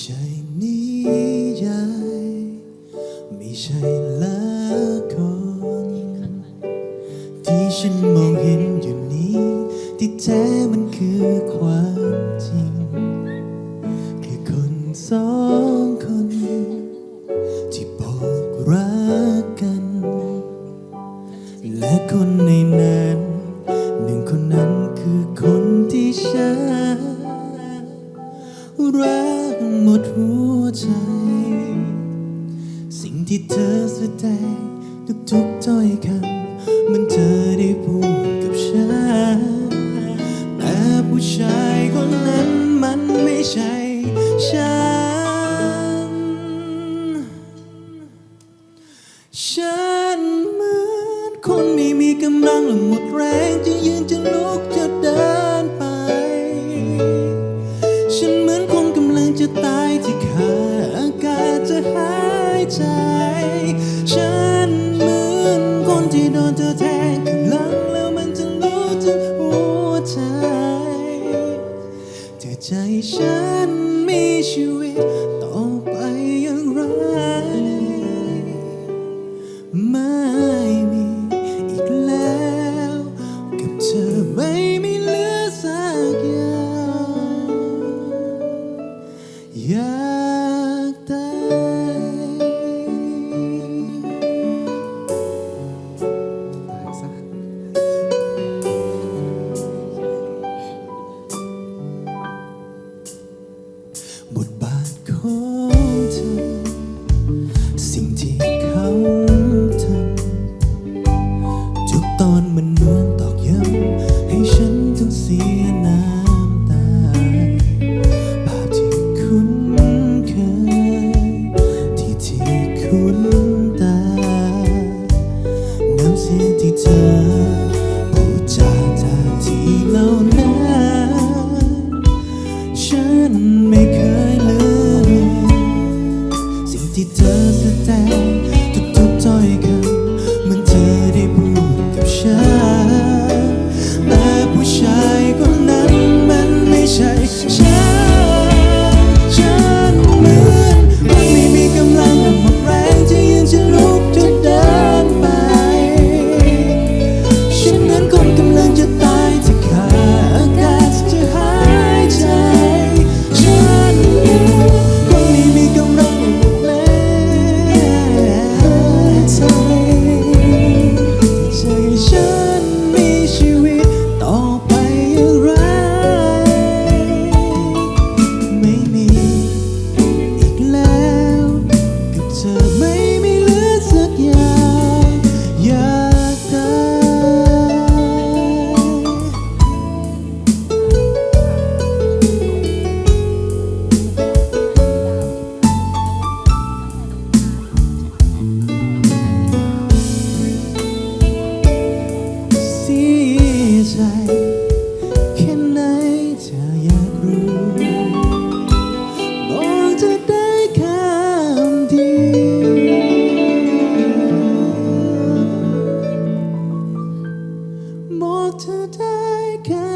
ใช่นิยายไม่ใช่ละครที่ฉันมองเห็นอยู่นี้ ที่แท้มันคือความจริง แค่คนสองคน ที่บอกรักกัน และคนในนั้น หนึ่งคนนั้น รักหมดหัวใจ สิ่งที่เธอแสดงทุกๆถ้อยคำมันเธอได้พูดกับฉัน แต่ผู้ชายคนนั้นมันไม่ใช่ฉัน ฉันเหมือนคนไม่มีกำลังและหมดแรงที่ 还在。and me. อไม่เหลือสักอย่างอยากตายเสียใจ second.